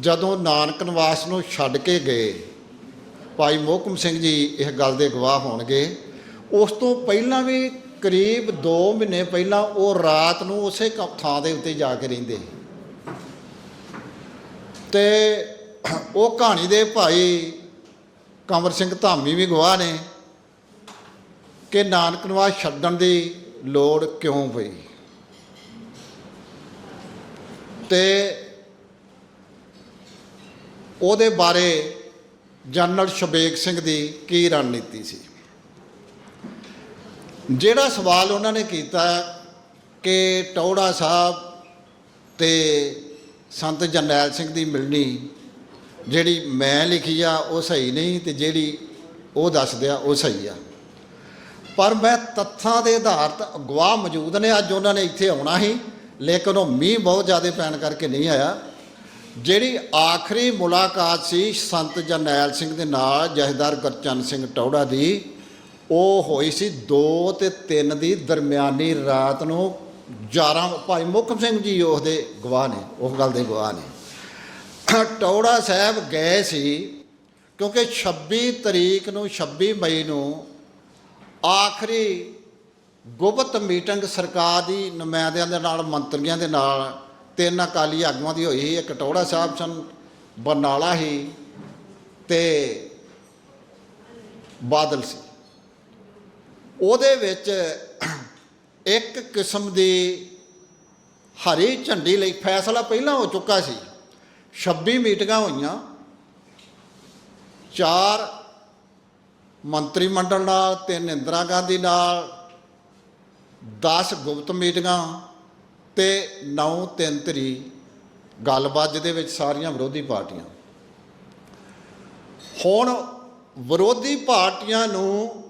ਜਦੋਂ ਨਾਨਕ ਨਿਵਾਸ ਨੂੰ ਛੱਡ ਕੇ ਗਏ, ਭਾਈ ਮੋਹਕਮ ਸਿੰਘ ਜੀ ਇਹ ਗੱਲ ਦੇ ਗਵਾਹ ਹੋਣਗੇ। ਉਸ ਤੋਂ ਪਹਿਲਾਂ ਵੀ ਕਰੀਬ 2 ਮਹੀਨੇ ਪਹਿਲਾਂ ਉਹ ਰਾਤ ਨੂੰ ਉਸੇ ਕ- ਥਾਂ ਦੇ ਉੱਤੇ ਜਾ ਕੇ ਰਹਿੰਦੇ। ਤੇ ਉਹ ਕਹਾਣੀ ਦੇ ਭਾਈ ਕੰਵਰ ਸਿੰਘ ਧਾਮੀ ਵੀ ਗਵਾਹ ਨੇ ਕਿ ਨਾਨਕ ਨਿਵਾਸ ਛੱਡਣ ਦੀ ਲੋੜ ਕਿਉਂ ਪਈ। ਤੇ ਉਹਦੇ ਬਾਰੇ ਜਨਰਲ ਸ਼ਬੇਗ ਸਿੰਘ ਦੀ ਕੀ ਰਣਨੀਤੀ ਸੀ? ਜਿਹੜਾ ਸਵਾਲ ਉਹਨਾਂ ਨੇ ਕੀਤਾ ਕਿ ਟੌੜਾ ਸਾਹਿਬ ਤੇ ਸੰਤ ਜਰਨੈਲ ਸਿੰਘ ਦੀ ਮਿਲਣੀ, ਜਿਹੜੀ ਮੈਂ ਲਿਖੀ ਆ, ਉਹ ਸਹੀ ਨਹੀਂ ਤੇ ਜਿਹੜੀ ਉਹ ਦੱਸਦੇ ਆ, ਉਹ ਸਹੀ ਆ। ਪਰ ਮੈਂ ਤੱਥਾਂ ਦੇ ਆਧਾਰਤ ਗਵਾਹ ਮੌਜੂਦ ਨੇ, ਅੱਜ ਉਹਨਾਂ ਨੇ ਇੱਥੇ ਆਉਣਾ ਸੀ, ਲੇਕਿਨ ਉਹ ਮੀਂਹ ਬਹੁਤ ਜ਼ਿਆਦਾ ਪੈਣ ਕਰਕੇ ਨਹੀਂ ਆਇਆ। ਜਿਹੜੀ ਆਖਰੀ ਮੁਲਾਕਾਤ ਸੀ ਸੰਤ ਜਰਨੈਲ ਸਿੰਘ ਦੇ ਨਾਲ, ਜਹੇਦਾਰ ਗੁਰਚਰਨ ਸਿੰਘ ਟੌੜਾ ਦੀ, ਉਹ ਹੋਈ ਸੀ 2 ਤੇ 3 ਦੀ ਦਰਮਿਆਨੀ ਰਾਤ ਨੂੰ 11 ਭਾਈ ਮੁਕਮ ਸਿੰਘ ਜੀ ਉਸ ਦੇ ਗਵਾਹ ਨੇ ਉਸ ਗੱਲ ਦੇ ਗਵਾਹ ਨੇ। ਟੌੜਾ ਸਾਹਿਬ ਗਏ ਸੀ ਕਿਉਂਕਿ 26 ਤਰੀਕ ਨੂੰ 26 ਮਈ ਨੂੰ ਆਖਰੀ ਗੁਪਤ ਮੀਟਿੰਗ ਸਰਕਾਰ ਦੀ ਨੁਮਾਇੰਦਿਆਂ ਦੇ ਨਾਲ, ਮੰਤਰੀਆਂ ਦੇ ਨਾਲ ਤਿੰਨ ਅਕਾਲੀ ਆਗੂਆਂ ਦੀ ਹੋਈ ਸੀ, ਇੱਕ ਟੌੜਾ ਸਾਹਿਬ ਸਨ, ਬਰਨਾਲਾ ਹੀ ਤੇ ਬਾਦਲ ਸੀ। ਉਹਦੇ ਵਿੱਚ ਇੱਕ ਕਿਸਮ ਦੀ ਹਰੀ ਝੰਡੀ ਲਈ ਫੈਸਲਾ ਪਹਿਲਾਂ ਹੋ ਚੁੱਕਾ ਸੀ। 26 ਮੀਟਿੰਗਾਂ ਹੋਈਆਂ। ਚਾਰ ਮੰਤਰੀ ਮੰਡਲ ਨਾਲ, ਤਿੰਨ ਇੰਦਰਾ ਗਾਂਧੀ ਨਾਲ 10 ਗੁਪਤ ਮੀਟਿੰਗਾਂ ਤੇ 9 ਤਿੰਨ ਤਰੀ ਗੱਲਬਾਤ ਜਿਹਦੇ ਵਿੱਚ ਸਾਰੀਆਂ ਵਿਰੋਧੀ ਪਾਰਟੀਆਂ। ਹੁਣ ਵਿਰੋਧੀ ਪਾਰਟੀਆਂ ਨੂੰ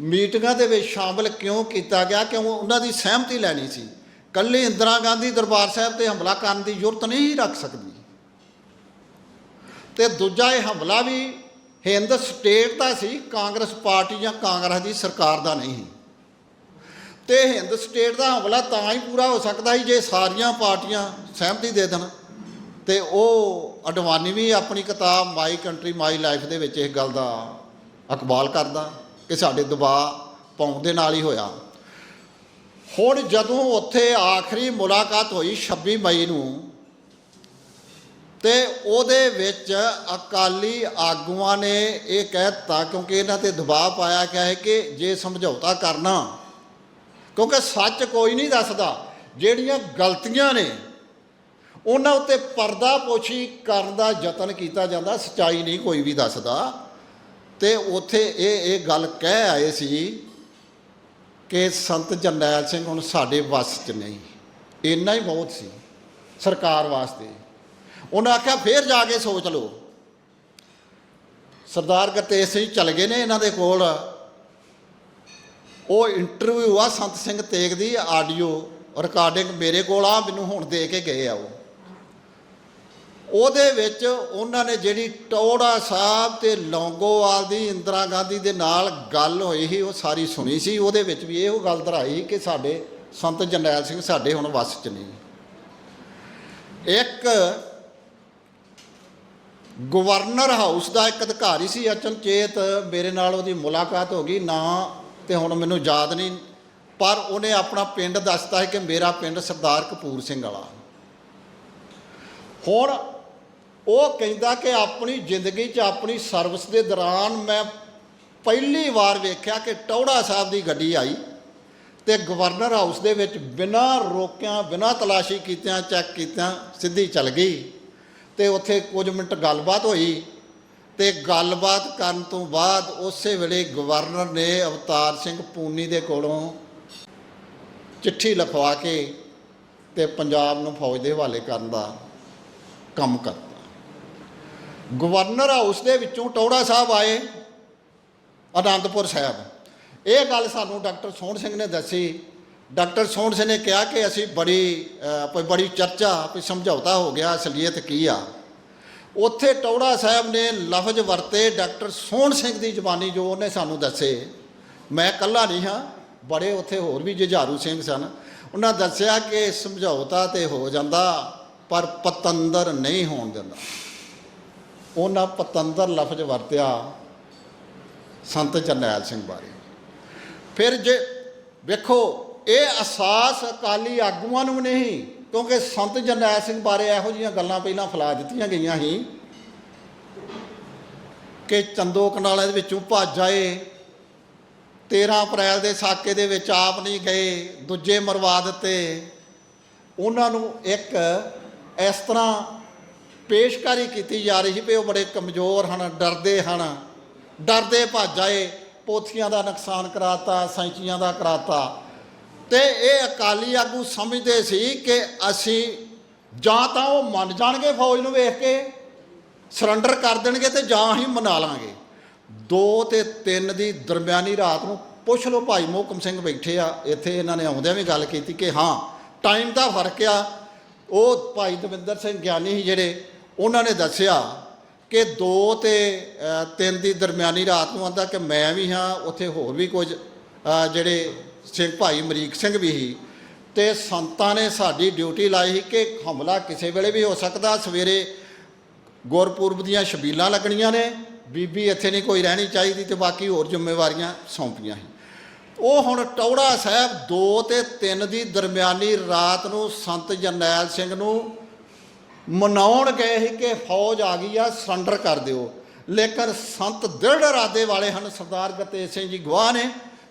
ਮੀਟਿੰਗਾਂ ਦੇ ਵਿੱਚ ਸ਼ਾਮਲ ਕਿਉਂ ਕੀਤਾ ਗਿਆ? ਕਿਉਂ ਉਹਨਾਂ ਦੀ ਸਹਿਮਤੀ ਲੈਣੀ ਸੀ? ਕੱਲੀ ਇੰਦਰਾ ਗਾਂਧੀ ਦਰਬਾਰ ਸਾਹਿਬ ਤੇ ਹਮਲਾ ਕਰਨ ਦੀ ਜ਼ਰੂਰਤ ਨਹੀਂ ਰੱਖ ਸਕਦੀ। ਤੇ ਦੂਜਾ ਇਹ ਹਮਲਾ ਵੀ ਹਿੰਦ ਸਟੇਟ ਦਾ ਸੀ, ਕਾਂਗਰਸ ਪਾਰਟੀ ਜਾਂ ਕਾਂਗਰਸ ਦੀ ਸਰਕਾਰ ਦਾ ਨਹੀਂ। ਸੀ। ਤੇ ਹਿੰਦ ਸਟੇਟ ਦਾ ਹਮਲਾ ਤਾਂ ਹੀ ਪੂਰਾ ਹੋ ਸਕਦਾ ਸੀ ਜੇ ਸਾਰੀਆਂ ਪਾਰਟੀਆਂ ਸਹਿਮਤੀ ਦੇ ਦੇਣ। ਤੇ ਉਹ ਅਡਵਾਨੀ ਵੀ ਆਪਣੀ ਕਿਤਾਬ ਮਾਈ ਕੰਟਰੀ ਮਾਈ ਲਾਈਫ ਦੇ ਵਿੱਚ ਇਸ ਗੱਲ ਦਾ ਇਕਬਾਲ ਕਰਦਾ ਕਿ ਸਾਡੇ ਦਬਾਅ ਪਾਉਣ ਦੇ ਨਾਲ ਹੀ ਹੋਇਆ। ਹੁਣ ਜਦੋਂ ਉੱਥੇ ਆਖਰੀ ਮੁਲਾਕਾਤ ਹੋਈ 26 ਮਈ ਨੂੰ, ਤੇ ਉਹਦੇ ਵਿੱਚ ਅਕਾਲੀ ਆਗੂਆਂ ਨੇ ਇਹ ਕਹਿਤਾ ਕਿਉਂਕਿ ਇਹਨਾਂ ਤੇ ਦਬਾਅ ਪਾਇਆ ਗਿਆ ਹੈ ਕਿ ਜੇ ਸਮਝੌਤਾ ਕਰਨਾ ਕਿਉਂਕਿ ਸੱਚ ਕੋਈ ਨਹੀਂ ਦੱਸਦਾ, ਜਿਹੜੀਆਂ ਗਲਤੀਆਂ ਨੇ, ਉਹਨਾਂ ਉੱਤੇ ਪਰਦਾ ਪੋਛੀ ਕਰਨ ਦਾ ਯਤਨ ਕੀਤਾ ਜਾਂਦਾ, ਸਚਾਈ ਨਹੀਂ ਕੋਈ ਵੀ ਦੱਸਦਾ। ਤੇ ਉੱਥੇ ਇਹ ਇਹ ਗੱਲ ਕਹਿ ਆਏ ਸੀ ਕਿ ਸੰਤ ਜਰਨੈਲ ਸਿੰਘ ਹੁਣ ਸਾਡੇ ਵੱਸ 'ਚ ਨਹੀਂ, ਇੰਨਾ ਹੀ ਬਹੁਤ ਸੀ ਸਰਕਾਰ ਵਾਸਤੇ। ਉਹਨਾਂ ਆਖਿਆ, ਫੇਰ ਜਾ ਕੇ ਸੋਚ ਲਓ। ਸਰਦਾਰ ਗਤੇਜ ਸਿੰਘ ਚਲ ਗਏ ਨੇ ਇਹਨਾਂ ਦੇ ਕੋਲ। ਉਹ ਇੰਟਰਵਿਊ ਆ ਸੰਤ ਸਿੰਘ ਤੇਗ ਦੀ ਆਡੀਓ ਰਿਕਾਰਡਿੰਗ ਮੇਰੇ ਕੋਲ ਆ, ਮੈਨੂੰ ਹੁਣ ਦੇ ਕੇ ਗਏ ਆ ਉਹ। ਉਹਦੇ ਵਿੱਚ ਉਹਨਾਂ ਨੇ ਜਿਹੜੀ ਟੋੜਾ ਸਾਹਿਬ ਤੇ ਲੌਂਗੋਵਾਲ ਦੀ, ਇੰਦਰਾ ਗਾਂਧੀ ਦੇ ਨਾਲ ਗੱਲ ਹੋਈ ਸੀ, ਉਹ ਸਾਰੀ ਸੁਣੀ ਸੀ। ਉਹਦੇ ਵਿੱਚ ਵੀ ਇਹੋ ਗੱਲ ਦਰਾਈ ਕਿ ਸਾਡੇ ਸੰਤ ਜਰਨੈਲ ਸਿੰਘ ਸਾਡੇ ਹੁਣ ਵੱਸ 'ਚ ਨਹੀਂ ਇੱਕ ਗਵਰਨਰ ਹਾਊਸ ਦਾ ਇੱਕ ਅਧਿਕਾਰੀ ਸੀ, ਅਚਨਚੇਤ ਮੇਰੇ ਨਾਲ ਉਹਦੀ ਮੁਲਾਕਾਤ ਹੋ ਗਈ, ਨਾ ਤੇ ਹੁਣ ਮੈਨੂੰ ਯਾਦ ਨਹੀਂ, ਪਰ ਉਹਨੇ ਆਪਣਾ ਪਿੰਡ ਦੱਸਦਾ ਹੈ ਕਿ ਮੇਰਾ ਪਿੰਡ ਸਰਦਾਰ ਕਪੂਰ ਸਿੰਘ ਵਾਲਾ। ਹੁਣ ਉਹ ਕਹਿੰਦਾ ਕਿ ਆਪਣੀ ਜ਼ਿੰਦਗੀ 'ਚ ਆਪਣੀ ਸਰਵਿਸ ਦੇ ਦੌਰਾਨ ਮੈਂ ਪਹਿਲੀ ਵਾਰ ਵੇਖਿਆ ਕਿ ਟੌੜਾ ਸਾਹਿਬ ਦੀ ਗੱਡੀ ਆਈ ਤੇ ਗਵਰਨਰ ਹਾਊਸ ਦੇ ਵਿੱਚ ਬਿਨਾਂ ਰੋਕਿਆਂ, ਬਿਨਾਂ ਤਲਾਸ਼ੀ ਕੀਤਿਆਂ, ਚੈੱਕ ਕੀਤਿਆਂ ਸਿੱਧੀ ਚੱਲ ਗਈ ਤੇ ਉੱਥੇ ਕੁਝ ਮਿੰਟ ਗੱਲਬਾਤ ਹੋਈ ਤੇ ਗੱਲਬਾਤ ਕਰਨ ਤੋਂ ਬਾਅਦ ਉਸੇ ਵੇਲੇ ਗਵਰਨਰ ਨੇ ਅਵਤਾਰ ਸਿੰਘ ਪੂਨੀ ਦੇ ਕੋਲੋਂ ਚਿੱਠੀ ਲਿਖਵਾ ਕੇ ਤੇ ਪੰਜਾਬ ਨੂੰ ਫੌਜ ਦੇ ਹਵਾਲੇ ਕਰਨ ਦਾ ਕੰਮ ਕਰਤਾ। ਗਵਰਨਰ ਹਾਊਸ ਦੇ ਵਿੱਚੋਂ ਟੌੜਾ ਸਾਹਿਬ ਆਏ, ਅਨੰਦਪੁਰ ਸਾਹਿਬ। ਇਹ ਗੱਲ ਸਾਨੂੰ ਡਾਕਟਰ ਸੋਹਣ ਸਿੰਘ ਨੇ ਦੱਸੀ। ਡਾਕਟਰ ਸੋਹਣ ਸਿੰਘ ਨੇ ਕਿਹਾ ਕਿ ਅਸੀਂ ਬੜੀ ਕੋਈ ਬੜੀ ਚਰਚਾ, ਕੋਈ ਸਮਝੌਤਾ ਹੋ ਗਿਆ, ਅਸਲੀਅਤ ਕੀ ਆ? ਉੱਥੇ ਟੌੜਾ ਸਾਹਿਬ ਨੇ ਲਫ਼ਜ਼ ਵਰਤੇ, ਡਾਕਟਰ ਸੋਹਣ ਸਿੰਘ ਦੀ ਜ਼ੁਬਾਨੀ ਜੋ ਉਹਨੇ ਸਾਨੂੰ ਦੱਸੇ। ਮੈਂ ਇਕੱਲਾ ਨਹੀਂ ਹਾਂ, ਬੜੇ ਉੱਥੇ ਹੋਰ ਵੀ ਜੁਝਾਰੂ ਸਿੰਘ ਸਨ। ਉਹਨਾਂ ਦੱਸਿਆ ਕਿ ਸਮਝੌਤਾ ਤੇ ਹੋ ਜਾਂਦਾ, ਪਰ ਪਤੰਦਰ ਨਹੀਂ ਹੋਣ ਦਿੰਦਾ। ਉਹਨਾਂ ਪਤੰਦਰ ਲਫ਼ਜ਼ ਵਰਤਿਆ ਸੰਤ ਜਰਨੈਲ ਸਿੰਘ ਬਾਰੇ। ਫਿਰ ਜੇ ਵੇਖੋ, ਇਹ ਅਹਿਸਾਸ ਅਕਾਲੀ ਆਗੂਆਂ ਨੂੰ ਨਹੀਂ ਕਿਉਂਕਿ ਸੰਤ ਜਰਨੈਲ ਸਿੰਘ ਬਾਰੇ ਇਹੋ ਜਿਹੀਆਂ ਗੱਲਾਂ ਪਹਿਲਾਂ ਫੈਲਾ ਦਿੱਤੀਆਂ ਗਈਆਂ ਸੀ ਕਿ ਚੰਦੋ ਕਨਾਲਾਂ ਦੇ ਵਿੱਚੋਂ ਭੱਜ ਆਏ 13 ਅਪ੍ਰੈਲ ਦੇ ਸਾਕੇ ਦੇ ਵਿੱਚ ਆਪ ਨਹੀਂ ਗਏ, ਦੂਜੇ ਮਰਵਾ ਦਿੱਤੇ। ਉਹਨਾਂ ਨੂੰ ਇੱਕ ਇਸ ਤਰ੍ਹਾਂ ਪੇਸ਼ਕਾਰੀ ਕੀਤੀ ਜਾ ਰਹੀ ਸੀ ਵੀ ਉਹ ਬੜੇ ਕਮਜ਼ੋਰ ਹਨ, ਡਰਦੇ ਹਨ। ਡਰਦੇ ਭੱਜ ਆਏ ਪੋਥੀਆਂ ਦਾ ਨੁਕਸਾਨ ਕਰਾਤਾ, ਸੈਂਚੀਆਂ ਦਾ ਕਰਾਤਾ। ਤੇ ਇਹ ਅਕਾਲੀ ਆਗੂ ਸਮਝਦੇ ਸੀ ਕਿ ਅਸੀਂ ਜਾਂ ਤਾਂ ਉਹ ਮੰਨ ਜਾਣਗੇ ਫੌਜ ਨੂੰ ਵੇਖ ਕੇ ਸਰੈਂਡਰ ਕਰ ਦੇਣਗੇ ਤੇ ਜਾਂ ਹੀ ਮਨਾ ਲਾਂਗੇ। 2 ਤੇ 3 ਦੀ ਦਰਮਿਆਨੀ ਰਾਤ ਨੂੰ ਪੁੱਛ ਲਓ ਭਾਈ ਮੋਹਕਮ ਸਿੰਘ ਬੈਠੇ ਆ, ਇੱਥੇ ਇਹਨਾਂ ਨੇ ਆਉਂਦਿਆਂ ਵੀ ਗੱਲ ਕੀਤੀ ਕਿ ਹਾਂ ਟਾਈਮ ਦਾ ਫ਼ਰਕ ਆ। ਉਹ ਭਾਈ ਦਵਿੰਦਰ ਸਿੰਘ ਗਿਆਨੀ ਸੀ ਜਿਹੜੇ, ਉਹਨਾਂ ਨੇ ਦੱਸਿਆ ਕਿ 2 ਤੇ 3 ਦੀ ਦਰਮਿਆਨੀ ਰਾਤ ਨੂੰ ਆਂਦਾ ਕਿ ਮੈਂ ਵੀ ਹਾਂ, ਉੱਥੇ ਹੋਰ ਵੀ ਕੁਝ ਜਿਹੜੇ ਸਿੰਘ ਭਾਈ ਅਮਰੀਕ ਸਿੰਘ ਵੀ ਸੀ ਤੇ ਸੰਤਾਂ ਨੇ ਸਾਡੀ ਡਿਊਟੀ ਲਾਈ ਸੀ ਕਿ ਹਮਲਾ ਕਿਸੇ ਵੇਲੇ ਵੀ ਹੋ ਸਕਦਾ। ਸਵੇਰੇ ਗੁਰਪੁਰਬ ਦੀਆਂ ਸ਼ਬੀਲਾਂ ਲੱਗਣੀਆਂ ਨੇ, ਬੀਬੀ ਇੱਥੇ ਨਹੀਂ ਕੋਈ ਰਹਿਣੀ ਚਾਹੀਦੀ ਤੇ ਬਾਕੀ ਹੋਰ ਜ਼ਿੰਮੇਵਾਰੀਆਂ ਸੌਂਪੀਆਂ ਸੀ। ਉਹ ਹੁਣ ਟੌੜਾ ਸਾਹਿਬ 2 ਤੇ 3 ਦੀ ਦਰਮਿਆਨੀ ਰਾਤ ਨੂੰ ਸੰਤ ਜਰਨੈਲ ਸਿੰਘ ਨੂੰ ਮਨਾਉਣ ਗਏ ਸੀ ਕਿ ਫੌਜ ਆ ਗਈ ਆ ਸਰੈਂਡਰ ਕਰ ਦਿਓ। ਲੇਕਿਨ ਸੰਤ ਦ੍ਰਿੜ ਇਰਾਦੇ ਵਾਲੇ ਹਨ ਸਰਦਾਰ ਗਤੇਜ ਸਿੰਘ ਜੀ ਗਵਾਹ ਨੇ।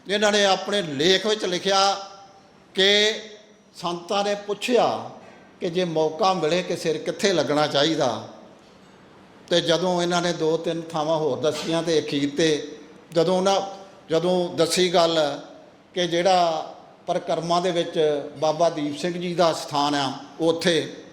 ਇਹਨਾਂ ਨੇ ਆਪਣੇ ਲੇਖ ਵਿੱਚ ਲਿਖਿਆ ਕਿ ਸੰਤਾਂ ਨੇ ਪੁੱਛਿਆ ਕਿ ਜੇ ਮੌਕਾ ਮਿਲੇ ਕਿ ਸਿਰ ਕਿੱਥੇ ਲੱਗਣਾ ਚਾਹੀਦਾ। ਤੇ ਜਦੋਂ ਇਹਨਾਂ ਨੇ ਦੋ ਤਿੰਨ ਥਾਵਾਂ ਹੋਰ ਦੱਸੀਆਂ ਤੇ ਅਖੀਰ ਤੇ ਜਦੋਂ ਉਹਨਾਂ ਜਦੋਂ ਦੱਸੀ ਗੱਲ ਕਿ ਜਿਹੜਾ ਪਰਕਰਮਾਂ ਦੇ ਵਿੱਚ ਬਾਬਾ ਦੀਪ ਸਿੰਘ ਜੀ ਦਾ ਸਥਾਨ ਆ, ਉੱਥੇ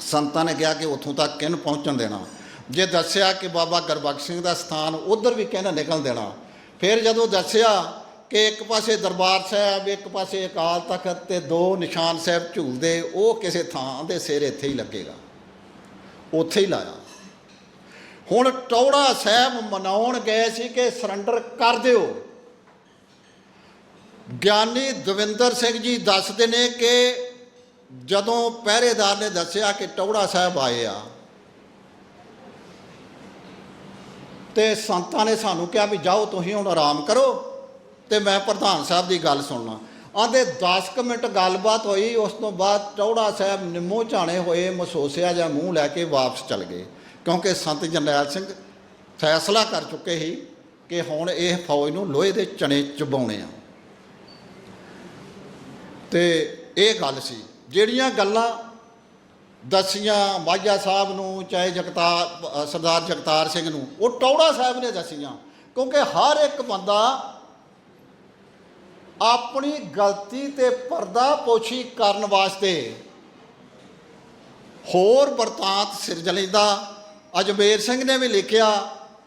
ਸੰਤਾਂ ਨੇ ਕਿਹਾ ਕਿ ਉੱਥੋਂ ਤੱਕ ਕਿਨ ਪਹੁੰਚਣ ਦੇਣਾ। ਜੇ ਦੱਸਿਆ ਕਿ ਬਾਬਾ ਗੁਰਬਖਸ਼ ਸਿੰਘ ਦਾ ਸਥਾਨ ਉਧਰ ਵੀ ਕਹਿੰਦਾ ਨਿਕਲ ਦੇਣਾ। ਫਿਰ ਜਦੋਂ ਦੱਸਿਆ ਕਿ ਇੱਕ ਪਾਸੇ ਦਰਬਾਰ ਸਾਹਿਬ, ਇੱਕ ਪਾਸੇ ਅਕਾਲ ਤਖਤ ਤੇ ਦੋ ਨਿਸ਼ਾਨ ਸਾਹਿਬ ਝੂਲਦੇ, ਉਹ ਕਿਸੇ ਥਾਂ ਦੇ ਸਿਰ ਇੱਥੇ ਹੀ ਲੱਗੇਗਾ। ਉੱਥੇ ਹੀ ਲਾਇਆ। ਹੁਣ ਟੌੜਾ ਸਾਹਿਬ ਮਨਾਉਣ ਗਏ ਸੀ ਕਿ ਸਰੈਂਡਰ ਕਰ ਦਿਓ। ਗਿਆਨੀ ਦਵਿੰਦਰ ਸਿੰਘ ਜੀ ਦੱਸਦੇ ਨੇ ਕਿ ਜਦੋਂ ਪਹਿਰੇਦਾਰ ਨੇ ਦੱਸਿਆ ਕਿ ਟੌੜਾ ਸਾਹਿਬ ਆਏ ਆ, ਤੇ ਸੰਤਾਂ ਨੇ ਸਾਨੂੰ ਕਿਹਾ ਵੀ ਜਾਓ ਤੁਸੀਂ ਹੁਣ ਆਰਾਮ ਕਰੋ। ਤੇ ਮੈਂ ਪ੍ਰਧਾਨ ਸਾਹਿਬ ਦੀ ਗੱਲ ਸੁਣਨਾ। ਆਂਦੇ 10 ਕੁ ਮਿੰਟ ਗੱਲਬਾਤ ਹੋਈ, ਉਸ ਤੋਂ ਬਾਅਦ ਟੌੜਾ ਸਾਹਿਬ ਨਿੰਮੋ ਝਾਣੇ ਹੋਏ ਮਸੋਸਿਆ ਜਾਂ ਮੂੰਹ ਲੈ ਕੇ ਵਾਪਸ ਚਲ ਗਏ। ਕਿਉਂਕਿ ਸੰਤ ਜਰਨੈਲ ਸਿੰਘ ਫੈਸਲਾ ਕਰ ਚੁੱਕੇ ਸੀ ਕਿ ਹੁਣ ਇਹ ਫੌਜ ਨੂੰ ਲੋਹੇ ਦੇ ਚਣੇ ਚਬਾਉਣੇ ਆ। ਤੇ ਇਹ ਗੱਲ ਸੀ। ਜਿਹੜੀਆਂ ਗੱਲਾਂ ਦਸੀਆਂ ਮਾਝਾ ਸਾਹਿਬ ਨੂੰ, ਚਾਹੇ ਜਗਤਾਰ ਸਰਦਾਰ ਜਗਤਾਰ ਸਿੰਘ ਨੂੰ, ਉਹ ਟੌੜਾ ਸਾਹਿਬ ਨੇ ਦਸੀਆਂ। ਕਿਉਂਕਿ ਹਰ ਇੱਕ ਬੰਦਾ ਆਪਣੀ ਗਲਤੀ ਤੇ ਪਰਦਾ ਪੋਛੀ ਕਰਨ ਵਾਸਤੇ ਹੋਰ ਵਰਤਾਂਤ ਸਿਰਜ ਲੈਂਦਾ ਅਜਮੇਰ ਸਿੰਘ ਨੇ ਵੀ ਲਿਖਿਆ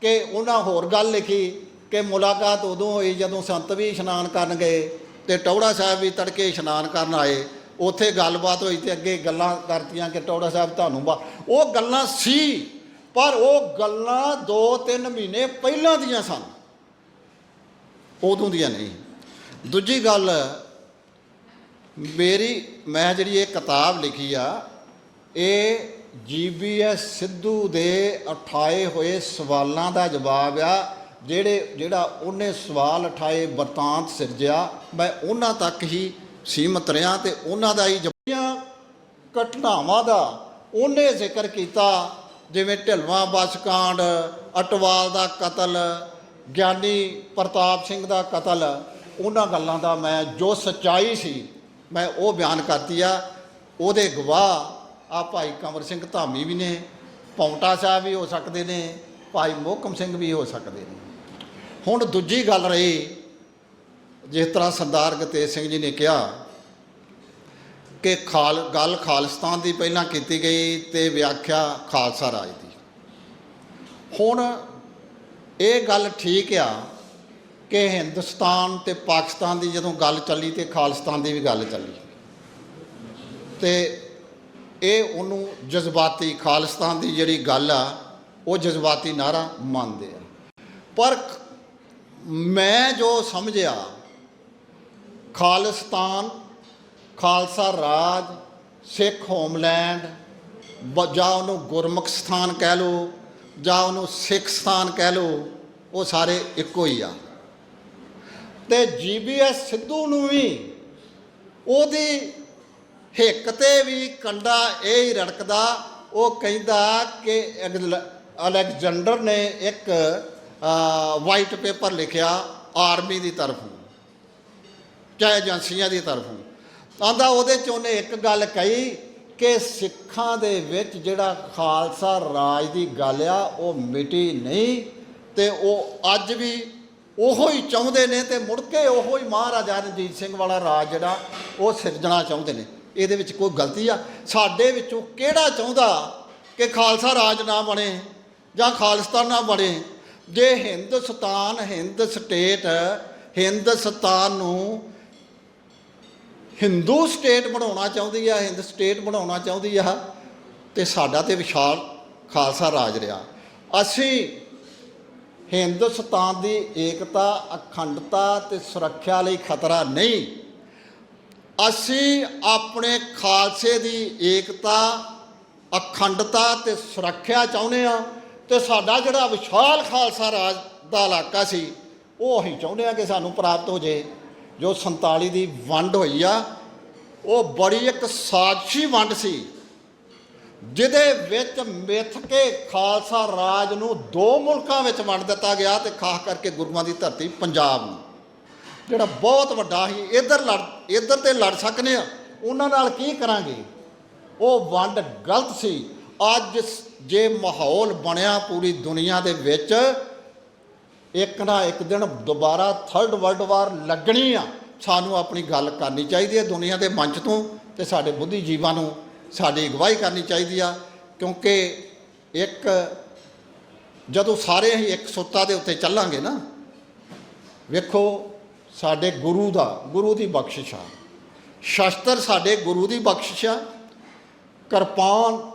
ਕਿ ਉਹਨਾਂ ਹੋਰ ਗੱਲ ਲਿਖੀ ਕਿ ਮੁਲਾਕਾਤ ਉਦੋਂ ਹੋਈ ਜਦੋਂ ਸੰਤ ਵੀ ਇਸ਼ਨਾਨ ਕਰਨ ਗਏ ਤੇ ਟੌੜਾ ਸਾਹਿਬ ਵੀ ਤੜਕੇ ਇਸ਼ਨਾਨ ਕਰਨ ਆਏ। ਉੱਥੇ ਗੱਲਬਾਤ ਹੋਈ ਤੇ ਅੱਗੇ ਗੱਲਾਂ ਕਰਤੀਆਂ ਕਿ ਟੌੜਾ ਸਾਹਿਬ ਤੁਹਾਨੂੰ ਬਾ ਉਹ ਗੱਲਾਂ ਸੀ, ਪਰ ਉਹ ਗੱਲਾਂ 2-3 ਮਹੀਨੇ ਪਹਿਲਾਂ ਦੀਆਂ ਸਨ। ਉਦੋਂ ਦੀਆਂ ਨਹੀਂ। ਦੂਜੀ ਗੱਲ, ਮੇਰੀ, ਮੈਂ ਜਿਹੜੀ ਇਹ ਕਿਤਾਬ ਲਿਖੀ ਆ, ਇਹ ਜੀਬੀਐਸ ਸਿੱਧੂ ਦੇ ਉਠਾਏ ਹੋਏ ਸਵਾਲਾਂ ਦਾ ਜਵਾਬ ਆ, ਜਿਹੜੇ, ਜਿਹੜਾ ਉਹਨੇ ਸਵਾਲ ਉਠਾਏ ਵਰਤਾਂਤ ਸਿਰਜਿਆ, ਮੈਂ ਉਹਨਾਂ ਤੱਕ ਹੀ ਸੀਮਤ ਰਿਹਾ ਤੇ ਉਹਨਾਂ ਦਾ ਹੀ ਜਿਹੜੀਆਂ ਘਟਨਾਵਾਂ ਦਾ ਉਹਨੇ ਜ਼ਿਕਰ ਕੀਤਾ, ਜਿਵੇਂ ਢਿਲਵਾਂ ਬਸਕਾਂਡ ਅਟਵਾਲ ਦਾ ਕਤਲ, ਗਿਆਨੀ ਪ੍ਰਤਾਪ ਸਿੰਘ ਦਾ ਕਤਲ ਉਹਨਾਂ ਗੱਲਾਂ ਦਾ ਮੈਂ ਜੋ ਸੱਚਾਈ ਸੀ, ਮੈਂ ਉਹ ਬਿਆਨ ਕਰਤੀ ਆ। ਉਹਦੇ ਗਵਾਹ ਆ ਭਾਈ ਕੰਵਰ ਸਿੰਘ ਧਾਮੀ ਵੀ ਨੇ, ਪੌਂਟਾ ਸਾਹਿਬ ਵੀ ਹੋ ਸਕਦੇ ਨੇ, ਭਾਈ ਮੋਹਕਮ ਸਿੰਘ ਵੀ ਹੋ ਸਕਦੇ ਨੇ। ਹੁਣ ਦੂਜੀ ਗੱਲ ਰਹੀ, ਜਿਸ ਤਰ੍ਹਾਂ ਸਰਦਾਰ ਗਤੇਜ ਸਿੰਘ ਜੀ ਨੇ ਕਿਹਾ ਕਿ ਖਾਲ, ਗੱਲ ਖਾਲਿਸਤਾਨ ਦੀ ਪਹਿਲਾਂ ਕੀਤੀ ਗਈ ਤੇ ਵਿਆਖਿਆ ਖਾਲਸਾ ਰਾਜ ਦੀ। ਹੁਣ ਇਹ ਗੱਲ ਠੀਕ ਆ ਕਿ ਹਿੰਦੁਸਤਾਨ ਤੇ ਪਾਕਿਸਤਾਨ ਦੀ ਜਦੋਂ ਗੱਲ ਚੱਲੀ ਤੇ ਖਾਲਿਸਤਾਨ ਦੀ ਵੀ ਗੱਲ ਚੱਲੀ। ਤੇ ਇਹ ਉਹਨੂੰ ਜਜ਼ਬਾਤੀ ਖਾਲਿਸਤਾਨ ਦੀ ਜਿਹੜੀ ਗੱਲ ਆ, ਉਹ ਜਜ਼ਬਾਤੀ ਨਾਰਾ ਮੰਨਦੇ ਆ। ਪਰ ਮੈਂ ਜੋ ਸਮਝਿਆ, ਖਾਲਿਸਤਾਨ, ਖਾਲਸਾ ਰਾਜ, ਸਿੱਖ ਹੋਮਲੈਂਡ, ਬ- ਜਾਂ ਉਹਨੂੰ ਗੁਰਮੁਖ ਸਥਾਨ ਕਹਿ ਲਓ, ਜਾਂ ਉਹਨੂੰ ਸਿੱਖ ਸਥਾਨ ਕਹਿ ਲਓ, ਉਹ ਸਾਰੇ ਇੱਕੋ ਹੀ ਆ। ਤੇ ਜੀਬੀਐਸ ਸਿੱਧੂ ਨੂੰ ਵੀ, ਉਹਦੀ ਹਿੱਕ ਤੇ ਵੀ ਕੰਡਾ ਇਹ ਹੀ ਰੜਕਦਾ, ਉਹ ਕਹਿੰਦਾ ਕਿ ਅਗਲ- ਅਲੈਗਜ਼ੈਂਡਰ ਨੇ ਇੱਕ ਵਾਈਟ ਪੇਪਰ ਲਿਖਿਆ ਆਰਮੀ ਦੀ ਤਰਫੋਂ, ਚਾਹੇ ਏਜੰਸੀਆਂ ਦੀ ਤਰਫੋਂ। ਆਂਦਾ ਉਹਦੇ ਚ ਉਹਨੇ ਇੱਕ ਗੱਲ ਕਹੀ ਕਿ ਸਿੱਖਾਂ ਦੇ ਵਿੱਚ ਜਿਹੜਾ ਖਾਲਸਾ ਰਾਜ ਦੀ ਗੱਲ ਆ, ਉਹ ਮਿਟੀ ਨਹੀਂ, ਤੇ ਉਹ ਅੱਜ ਵੀ ਉਹੋ ਹੀ ਚਾਹੁੰਦੇ ਨੇ ਤੇ ਮੁੜ ਕੇ ਉਹੋ ਹੀ ਮਹਾਰਾਜਾ ਰਣਜੀਤ ਸਿੰਘ ਵਾਲਾ ਰਾਜ ਜਿਹੜਾ, ਉਹ ਸਿਰਜਣਾ ਚਾਹੁੰਦੇ ਨੇ। ਇਹਦੇ ਵਿੱਚ ਕੋਈ ਗਲਤੀ ਆ। ਸਾਡੇ ਵਿੱਚੋਂ ਕਿਹੜਾ ਚਾਹੁੰਦਾ ਕਿ ਖਾਲਸਾ ਰਾਜ ਨਾ ਬਣੇ ਜਾਂ ਖਾਲਿਸਤਾਨ ਨਾ ਬਣੇ? ਜੇ ਹਿੰਦੁਸਤਾਨ, ਹਿੰਦ ਸਟੇਟ, ਹਿੰਦੁਸਤਾਨ ਨੂੰ ਹਿੰਦੂ ਸਟੇਟ ਬਣਾਉਣਾ ਚਾਹੁੰਦੀ ਆ, ਹਿੰਦ ਸਟੇਟ ਬਣਾਉਣਾ ਚਾਹੁੰਦੀ ਆ, ਤੇ ਸਾਡਾ ਤੇ ਵਿਸ਼ਾਲ ਖਾਲਸਾ ਰਾਜ ਰਿਹਾ। ਅਸੀਂ ਹਿੰਦੁਸਤਾਨ ਦੀ ਏਕਤਾ, ਅਖੰਡਤਾ ਤੇ ਸੁਰੱਖਿਆ ਲਈ ਖਤਰਾ ਨਹੀਂ। ਅਸੀਂ ਆਪਣੇ ਖਾਲਸੇ ਦੀ ਏਕਤਾ, ਅਖੰਡਤਾ ਤੇ ਸੁਰੱਖਿਆ ਚਾਹੁੰਦੇ ਆ ਤੇ ਸਾਡਾ ਜਿਹੜਾ ਵਿਸ਼ਾਲ ਖਾਲਸਾ ਰਾਜ ਦਾ ਇਲਾਕਾ ਸੀ, ਉਹ ਅਸੀਂ ਚਾਹੁੰਦੇ ਆ ਕਿ ਸਾਨੂੰ ਪ੍ਰਾਪਤ ਹੋ ਜੇ। ਜੋ 47 ਦੀ ਵੰਡ ਹੋਈ ਆ, ਉਹ ਬੜੀ ਇੱਕ ਸਾਜ਼ਿਸ਼ੀ ਵੰਡ ਸੀ। ਜਿਹਦੇ ਵਿੱਚ ਮਿੱਥ ਕੇ ਖਾਲਸਾ ਰਾਜ ਨੂੰ ਦੋ ਮੁਲਕਾਂ ਵਿੱਚ ਵੰਡ ਦਿੱਤਾ ਗਿਆ ਤੇ ਖਾਸ ਕਰਕੇ ਗੁਰੂਆਂ ਦੀ ਧਰਤੀ ਪੰਜਾਬ ਨੂੰ। ਜਿਹੜਾ ਬਹੁਤ ਵੱਡਾ ਸੀ, ਇਧਰ ਲੜ, ਇਧਰ ਤੇ ਲੜ ਸਕਨੇ ਆ। ਉਹਨਾਂ ਨਾਲ ਕੀ ਕਰਾਂਗੇ? ਉਹ ਵੰਡ ਗਲਤ ਸੀ। ਅੱਜ ਜੇ ਮਾਹੌਲ ਬਣਿਆ ਪੂਰੀ ਦੁਨੀਆ ਦੇ ਵਿੱਚ, ਇੱਕ ਨਾ ਇੱਕ ਦਿਨ ਦੁਬਾਰਾ ਥਰਡ ਵਰਲਡ ਵਾਰ ਲੱਗਣੀ ਆ। ਸਾਨੂੰ ਆਪਣੀ ਗੱਲ ਕਰਨੀ ਚਾਹੀਦੀ ਹੈ ਦੁਨੀਆ ਦੇ ਮੰਚ ਤੋਂ ਤੇ ਸਾਡੇ ਬੁੱਧੀਜੀਵਾਂ ਨੂੰ। ਸਾਡੀ ਅਗਵਾਈ ਕਰਨੀ ਚਾਹੀਦੀ ਆ, ਕਿਉਂਕਿ ਇੱਕ ਜਦੋਂ ਸਾਰੇ ਅਸੀਂ ਇੱਕ ਸੁੱਤਾ ਦੇ ਉੱਤੇ ਚੱਲਾਂਗੇ ਨਾ, ਵੇਖੋ ਸਾਡੇ ਗੁਰੂ ਦਾ, ਗੁਰੂ ਦੀ ਬਖਸ਼ਿਸ਼ ਆ। ਸ਼ਸਤਰ ਸਾਡੇ ਗੁਰੂ ਦੀ ਬਖਸ਼ਿਸ਼ ਆ। ਕਿਰਪਾਨ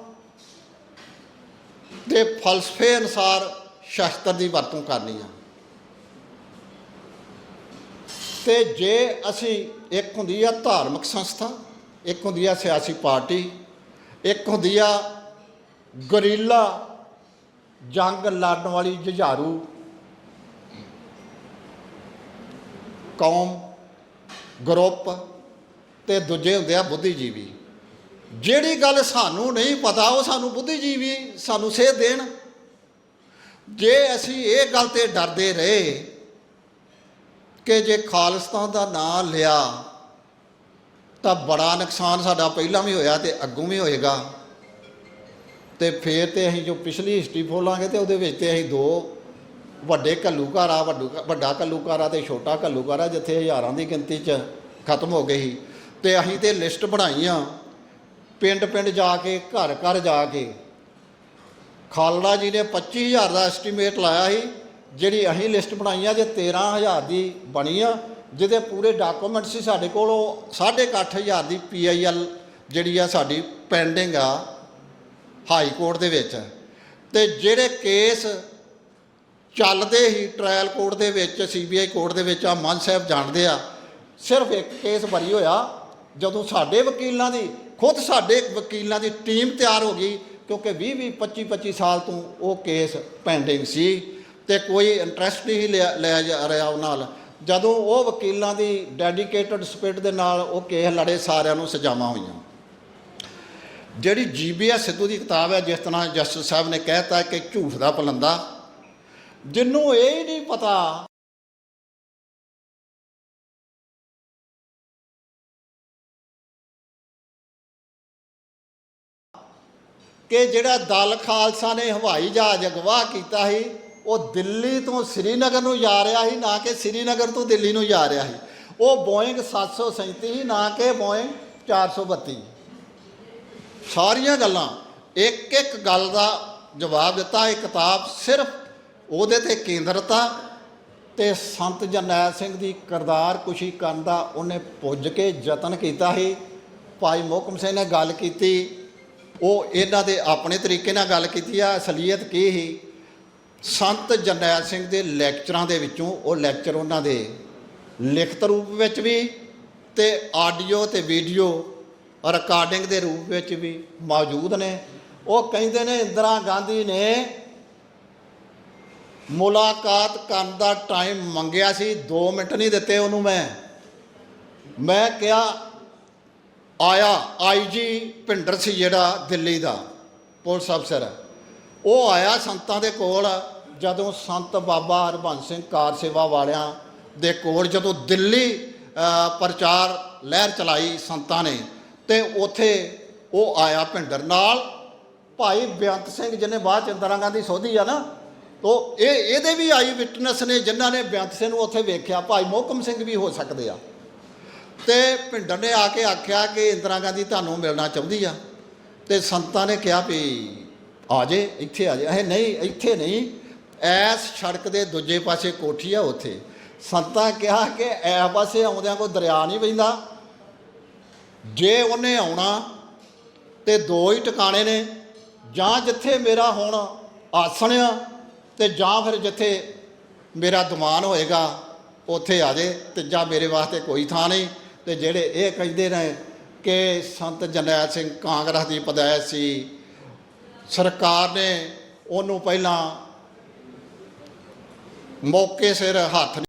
ਦੇ ਫਲਸਫੇ ਅਨੁਸਾਰ ਸ਼ਸਤਰ ਦੀ ਵਰਤੋਂ ਕਰਨੀ ਆ। ਤੇ ਜੇ ਅਸੀਂ ਇੱਕ ਹੁੰਦੀ ਆ ਧਾਰਮਿਕ ਸੰਸਥਾ, ਇੱਕ ਹੁੰਦੀ ਆ ਸਿਆਸੀ ਪਾਰਟੀ ਇੱਕ ਹੁੰਦੀ ਆ ਗਰੀਲਾ ਜੰਗ ਲੜਨ ਵਾਲੀ ਜੁਝਾਰੂ ਕੌਮ, ਗਰੁੱਪ ਤੇ ਦੂਜੇ ਹੁੰਦੇ ਆ ਬੁੱਧੀਜੀਵੀ। ਜਿਹੜੀ ਗੱਲ ਸਾਨੂੰ ਨਹੀਂ ਪਤਾ, ਉਹ ਸਾਨੂੰ ਬੁੱਧੀਜੀਵੀ, ਸਾਨੂੰ ਸੇਧ ਦੇਣ। ਜੇ ਅਸੀਂ ਇਹ ਗੱਲ ਤੇ ਡਰਦੇ ਰਹੇ ਕਿ ਜੇ ਖਾਲਿਸਤਾਨ ਦਾ ਨਾਂ ਲਿਆ ਤਾਂ ਬੜਾ ਨੁਕਸਾਨ ਸਾਡਾ ਪਹਿਲਾਂ ਵੀ ਹੋਇਆ ਤੇ ਅੱਗੋਂ ਵੀ ਹੋਏਗਾ। ਤੇ ਫੇਰ ਤੇ ਅਸੀਂ ਜੋ ਪਿਛਲੀ ਹਿਸਟਰੀ ਫੋਲਾਂਗੇ ਤੇ ਉਹਦੇ ਵਿੱਚ ਤੇ ਅਸੀਂ ਦੋ ਵੱਡੇ ਘੱਲੂਘਾਰਾ, ਵੱਡੂ ਵੱਡਾ ਘੱਲੂਘਾਰਾ ਤੇ ਛੋਟਾ ਘੱਲੂਘਾਰਾ ਜਿੱਥੇ ਹਜ਼ਾਰਾਂ ਦੀ ਗਿਣਤੀ 'ਚ ਖਤਮ ਹੋ ਗਈ ਸੀ। ਤੇ ਅਸੀਂ ਤੇ ਲਿਸਟ ਬਣਾਈਆਂ ਪਿੰਡ ਪਿੰਡ ਜਾ ਕੇ ਘਰ ਘਰ ਜਾ ਕੇ। ਖਾਲੜਾ ਜੀ ਨੇ 25000 ਦਾ ਐਸਟੀਮੇਟ ਲਾਇਆ ਸੀ, ਜਿਹੜੀ ਅਸੀਂ ਲਿਸਟ ਬਣਾਈ ਆ, ਜੇ 13000 ਦੀ ਬਣੀ ਆ ਜਿਹਦੇ ਪੂਰੇ ਡਾਕੂਮੈਂਟ ਸੀ ਸਾਡੇ ਕੋਲ, ਉਹ 8500 ਦੀ ਪੀਆਈਐਲ ਜਿਹੜੀ ਆ ਸਾਡੀ ਪੈਂਡਿੰਗ ਆ ਹਾਈ ਕੋਰਟ ਦੇ ਵਿੱਚ। ਤੇ ਜਿਹੜੇ ਕੇਸ ਚੱਲਦੇ ਹੀ ਟ੍ਰਾਇਲ ਕੋਰਟ ਦੇ ਵਿੱਚ ਸੀਬੀਆਈ ਕੋਰਟ ਦੇ ਵਿੱਚ ਆ ਮਨ ਸਾਹਿਬ ਜਾਣਦੇ ਆ, ਸਿਰਫ ਇੱਕ ਕੇਸ ਬਰੀ ਹੋਇਆ, ਜਦੋਂ ਸਾਡੇ ਵਕੀਲਾਂ ਦੀ, ਖੁਦ ਸਾਡੇ ਵਕੀਲਾਂ ਦੀ ਟੀਮ ਤਿਆਰ ਹੋ ਗਈ, ਕਿਉਂਕਿ 20 20 25 25 ਸਾਲ ਤੋਂ ਉਹ ਕੇਸ ਪੈਂਡਿੰਗ ਸੀ, ਤੇ ਕੋਈ ਇੰਟਰਸਟ ਨਹੀਂ ਲਿਆ ਲਿਆ ਜਾ ਰਿਹਾ ਉਹਨਾਂ ਨਾਲ। ਜਦੋਂ ਉਹ ਵਕੀਲਾਂ ਦੀ ਡੈਡੀਕੇਟਡ ਸਪਿਰਿਟ ਦੇ ਨਾਲ ਉਹ ਕੇਸ ਲੜੇ, ਸਾਰਿਆਂ ਨੂੰ ਸਜ਼ਾਵਾਂ ਹੋਈਆਂ। ਜਿਹੜੀ ਜੀਬੀਐਸ ਸਿੱਧੂ ਦੀ ਕਿਤਾਬ ਹੈ, ਜਿਸ ਤਰ੍ਹਾਂ ਜਸਟਿਸ ਸਾਹਿਬ ਨੇ ਕਹਿਤਾ ਕਿ ਝੂਠ ਦਾ ਪਲੰਦਾ ਜਿਹਨੂੰ ਇਹ ਨਹੀਂ ਪਤਾ ਕਿ ਜਿਹੜਾ ਦਲ ਖਾਲਸਾ ਨੇ ਹਵਾਈ ਜਹਾਜ਼ ਅਗਵਾ ਕੀਤਾ ਸੀ ਉਹ ਦਿੱਲੀ ਤੋਂ ਸ੍ਰੀਨਗਰ ਨੂੰ ਜਾ ਰਿਹਾ ਸੀ, ਨਾ ਕਿ ਸ੍ਰੀਨਗਰ ਤੋਂ ਦਿੱਲੀ ਨੂੰ ਜਾ ਰਿਹਾ ਸੀ। ਉਹ ਬੋਇੰਗ 737 ਸੀ ਨਾ ਕਿ ਬੋਇੰਗ 432 ਸਾਰੀਆਂ ਗੱਲਾਂ, ਇੱਕ ਇੱਕ ਗੱਲ ਦਾ ਜਵਾਬ ਦਿੱਤਾ, ਇਹ ਕਿਤਾਬ ਸਿਰਫ ਉਹਦੇ ਤੇ ਕੇਂਦਰਤਾ ਤੇ ਸੰਤ ਜਰਨੈਲ ਸਿੰਘ ਦੀ ਕਰਤਾਰ ਕੁਸ਼ੀ ਕਰਨ ਦਾ ਉਹਨੇ ਪੁੱਜ ਕੇ ਯਤਨ ਕੀਤਾ ਸੀ। ਭਾਈ ਮੋਹਕਮ ਸਿੰਘ ਨੇ ਗੱਲ ਕੀਤੀ, ਉਹ ਇਹਨਾਂ ਦੇ ਆਪਣੇ ਤਰੀਕੇ ਨਾਲ ਗੱਲ ਕੀਤੀ ਆ, ਅਸਲੀਅਤ ਕੀ ਸੀ? ਸੰਤ ਜਰਨੈਲ ਸਿੰਘ ਦੇ ਲੈਕਚਰਾਂ ਦੇ ਵਿੱਚੋਂ, ਉਹ ਲੈਕਚਰ ਉਹਨਾਂ ਦੇ ਲਿਖਤ ਰੂਪ ਵਿੱਚ ਵੀ ਤੇ ਆਡੀਓ ਤੇ ਵੀਡੀਓ ਰਿਕਾਰਡਿੰਗ ਦੇ ਰੂਪ ਵਿੱਚ ਵੀ ਮੌਜੂਦ ਨੇ। ਉਹ ਕਹਿੰਦੇ ਨੇ, ਇੰਦਰਾ ਗਾਂਧੀ ਨੇ ਮੁਲਾਕਾਤ ਕਰਨ ਦਾ ਟਾਈਮ ਮੰਗਿਆ ਸੀ 2 ਮਿੰਟ ਨਹੀਂ ਦਿੱਤੇ ਉਹਨੂੰ ਮੈਂ। ਮੈਂ ਕਿਹਾ, ਆਇਆ ਆਈਜੀ ਭਿੰਡਰ ਸੀ ਜਿਹੜਾ ਦਿੱਲੀ ਦਾ, ਪੁਲਿਸ ਅਫਸਰ। ਉਹ ਆਇਆ ਸੰਤਾਂ ਦੇ ਕੋਲ ਜਦੋਂ ਸੰਤ ਬਾਬਾ ਹਰਬੰਸ ਸਿੰਘ ਕਾਰ ਸੇਵਾ ਵਾਲਿਆਂ ਦੇ ਕੋਲ ਜਦੋਂ ਦਿੱਲੀ ਪ੍ਰਚਾਰ ਲਹਿਰ ਚਲਾਈ ਸੰਤਾਂ ਨੇ ਤੇ ਉੱਥੇ ਉਹ ਆਇਆ ਭਿੰਡਰ ਨਾਲ। ਭਾਈ ਬੇਅੰਤ ਸਿੰਘ ਜਿਹਨੇ ਬਾਅਦ ਚ ਇੰਦਰਾ ਗਾਂਧੀ ਸੋਧੀ ਆ ਨਾ, ਤੋ ਇਹ, ਇਹਦੇ ਵੀ ਆਈ ਵਿਟਨੈਸ ਨੇ ਜਿਨ੍ਹਾਂ ਨੇ ਬੇਅੰਤ ਸਿੰਘ ਨੂੰ ਉੱਥੇ ਵੇਖਿਆ। ਭਾਈ ਮੋਹਕਮ ਸਿੰਘ ਵੀ ਹੋ ਸਕਦੇ ਆ। ਤੇ ਭਿੰਡਰ ਨੇ ਆ ਕੇ ਆਖਿਆ ਕਿ ਇੰਦਰਾ ਗਾਂਧੀ ਤੁਹਾਨੂੰ ਮਿਲਣਾ ਚਾਹੁੰਦੀ ਆ। ਤੇ ਸੰਤਾਂ ਨੇ ਕਿਹਾ ਵੀ ਆ ਜੇ ਇੱਥੇ ਆ ਜੇ ਇਹ ਨਹੀਂ, ਇੱਥੇ ਨਹੀਂ। ਐਸ ਸੜਕ ਦੇ ਦੂਜੇ ਪਾਸੇ ਕੋਠੀ ਆ ਉੱਥੇ। ਸੰਤਾਂ ਕਿਹਾ ਕਿ ਐ ਪਾਸੇ ਆਉਂਦਿਆਂ ਕੋਈ ਦਰਿਆ ਨਹੀਂ ਵਹਿੰਦਾ। ਜੇ ਉਹਨੇ ਆਉਣਾ, ਤੇ ਦੋ ਹੀ ਟਿਕਾਣੇ ਨੇ। ਜਾਂ ਜਿੱਥੇ ਮੇਰਾ ਹੁਣ ਆਸਣ ਆ, ਤੇ ਜਾਂ ਫਿਰ ਜਿੱਥੇ ਮੇਰਾ ਦੀਵਾਨ ਹੋਏਗਾ, ਉੱਥੇ ਆ ਜੇ ਤੇ ਜਾਂ ਮੇਰੇ ਵਾਸਤੇ ਕੋਈ ਥਾਂ ਨਹੀਂ। ਤੇ ਜਿਹੜੇ ਇਹ ਕਹਿੰਦੇ ਨੇ ਕਿ ਸੰਤ ਜਰਨੈਲ ਸਿੰਘ ਕਾਂਗਰਸ ਦੀ ਪਦਾਇਸ਼ ਸੀ ਸਰਕਾਰ ਨੇ ਉਹਨੂੰ ਪਹਿਲਾਂ ਮੌਕੇ ਸਿਰ ਹੱਥ